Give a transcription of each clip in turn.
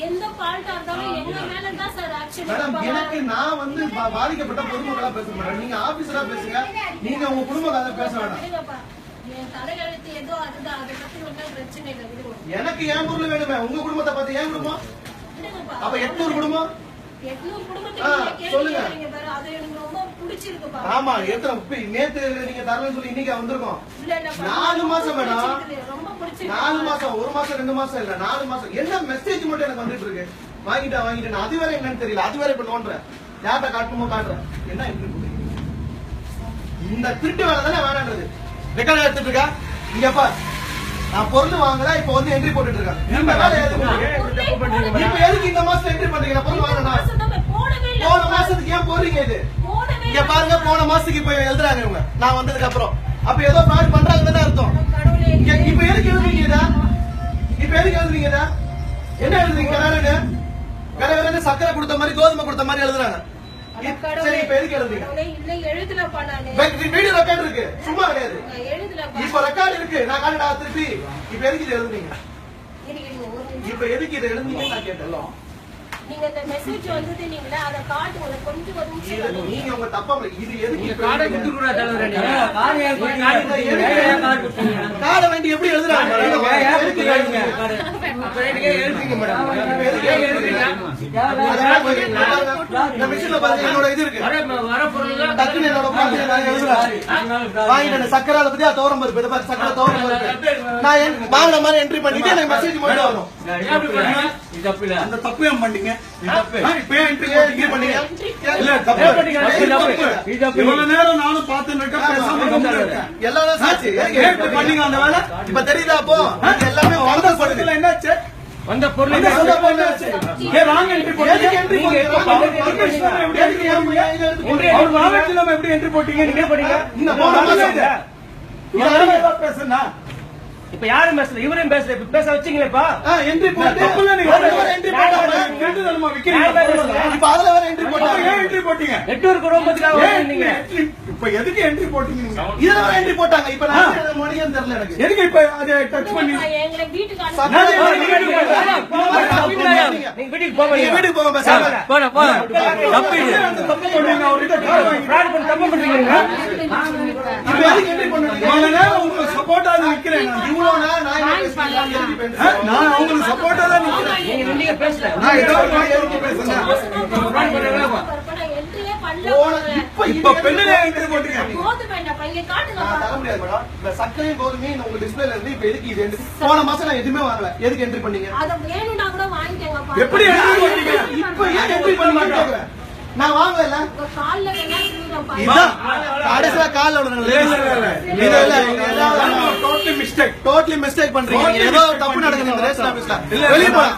எந்த ஃபால்ட்டா இருந்தாலும் எங்க மேல தான் சார் ஆக்ஷன் மேடம் எனக்கு நான் வந்து பா- பாதிக்கப்பட்ட பொதுமக்களா பேச மாட்டேன் நீங்க ஆபீசரா பேசுங்க. நீங்க உங்க குடும்பக்காக பேச வேண்டாம் எனக்கு என் பொருள் வேணுமே. உங்க குடும்பத்தை பார்த்து ஏன் குடும்பம்? அப்ப எட்நூறு குடும்பம்? சொல்லுங்க. ஆமா எத்தனை நேத்து நீங்க தரலன்னு சொல்லி இன்னைக்கு வந்திருக்கோம். நாலு மாசம் மேடம். பிடிச்சிருக்குது, ரொம்ப பிடிச்சிருக்கு நாலு மாசம் ஒரு மாசம் ரெண்டு மாசம் இல்ல நாலு மாசம். என்ன மெசேஜ் மட்டும் எனக்கு வந்துட்டு இருக்கு? வாங்கிட்டா வாங்கிட்டேன் அது வேற என்னன்னு தெரியல. அது வேற இப்ப நோன்றேன் யார்கிட்ட காட்டணுமோ காட்டுறேன். என்ன இப்படி போடுறீங்க? இந்த திருட்டு வேலை தானே வேணான்றது. ரெக்கார்ட் எடுத்துட்டு இருக்கா? நான் பொருள் வாங்கல இப்ப வந்து என்ட்ரி போட்டுட்டு இருக்கேன்? இப்ப எதுக்கு இந்த மாசம் என்ட்ரி பண்றீங்க? பொருள் வாங்கினா போன மாசத்துக்கு ஏன் போறீங்க இது? இங்க பாருங்க போன மாசத்துக்கு இப்ப எழுதுறாங்க இவங்க. நான் வந்ததுக்கு அப்புறம். அப்ப ஏதோ ஃப்ராட் பண்றாங்க தானே அர்த்தம். இப்ப எதுக்கு எழுதுறீங்க இத? இப்ப எதுக்கு எழுதுறீங்க இத? என்ன எழுதுறீங்க? கடவுளே கடவுளே சக்கரை கொடுத்த மாதிரி கோதுமை கொடுத்த மாதிரி எழுதுறாங்க. சரி இப்ப எதுக்கு எழுதுறீங்க? வீடியோ ரெக்கார்ட் இருக்கு. சும்மா கிடையாது. இப்ப ரெக்கார்ட் இருக்கு. நான் காட்டுடா திருப்பி. இப்ப எதுக்கு இதை நிமிஷம். இப்ப எதுக்கு இதை எழுதுறீங்கன்னு நான் கேட்டேன். நீங்க இந்த மெசேஜ் வந்தது நீங்களா அதை காட்டுங்க கொஞ்சம் ஒரு நிமிஷம் இது இருங்க. நீங்க உங்க தப்பா இது எதுக்கு இப்ப காடை எழுதுறீங்க? குடுத்துருக்குறா தலைவரே நீங்க. காடு ஏன் கொடுத்தீங்க? காடை வேண்டி எப்படி எழுதுறாங்க எதுக்கு மேடம். பாருங்க. இந்த மிஷின்ல பாருங்க என்னோட இது இருக்கு வர வர பொருள்லாம் டக்குனு என்னோட. வாங்கிட்டேன் சக்கரை பத்தி தோரம் பருப்பு சக்கரை தோரம் பருப்பு நான் என்- வாங்கின மாதிரி என்ட்ரி பண்ணிட்டு எனக்கு மெசேஜ் மட்டும் வரும். அந்த தப்பு ஏன் பண்ணீங்க இப்ப போட்டீங்க? பண்ணீங்க? இல்ல, தப்பு. இவ்வளவு நேரம் நானும் இருக்கேன், பேசாம. எல்லாரும் சாட்சி பண்ணீங்க அந்த வேலை? இப்ப தெரியுதா அப்போ எல்லாமே வந்த சமயத்துல என்னாச்சு? வந்த பொருள் எப்படி entry போட்டீங்க? நீங்க பண்ணீங்க? இப்ப யாரும் பேசல இவரையும் பேசல. இப்ப பேச வச்சீங்களேப்பா. என்ட்ரி போட்டு நீங்க. என்ட்ரி போட்டாங்க விக்கிறீங்க? இப்ப அதுல வேற என்ட்ரி போட்டாங்க. ஏன் entry போட்டீங்க? நெட்வொர்க் வந்தீங்க entry- இப்ப எதுக்கு entry போட்டீங்க? நீங்க? இதுல வேற என்ட்ரி போட்டாங்க. இப்ப நான் முடியும்னு தெரியல எனக்கு. எதுக்கு இப்ப அதை touch பண்ணி? எங்களை வீட்டுக்கு சக்கரை அனுப்பி நான் நீங்க வீட்டுக்கு வீட்டுக்கு நீங்க வீட்டுக்கு நீங்க போங்க போன போன தப்பு தப்பு பண்ணி தப்பு பண்றீங்க உங்களுக்கு சப்போர்ட்டா நிக்கிறேன் நான். நான் சப்போர்ட்டா தான் நிக்கிறேன் நான் ஏதோ போன இப்ப இப்ப பெண்ணுல entry முடியாது மேடம் சக்கரையும் கோதுமையும் உங்க டிஸ்பிளேல இருந்து இப்ப எதுக்கு இது போன மாசம் நான் எதுவுமே வாங்கல எதுக்கு என்ட்ரி பண்ணீங்க எப்படி entry இப்ப ஏன் என்ட்ரி பண்ண மாட்டேங்கிறேன் நான் வாங்கல உங்க கால்ல வேணா விழுங்கப்பா. இதான் கடைசியா கால்ல விடுறாங்க இல்ல இல்ல இல்ல இல்ல டோட்டலி மிஸ்டேக் டோட்டலி மிஸ்டேக் பண்றீங்க. ஏதோ தப்பு நடக்குது இந்த ரேஷன் ஆபீஸ்ல வெளிய போடா.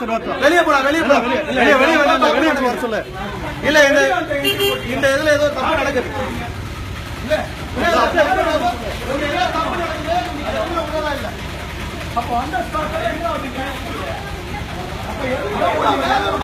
வெளிய போடா வெளிய போடா. வெளிய வெளிய வெளிய வெளிய வர சொல்லு இல்ல இந்த இந்த இதுல ஏதோ தப்பு நடக்குது. இல்ல. அப்ப அந்த ஸ்பாட்ல அப்ப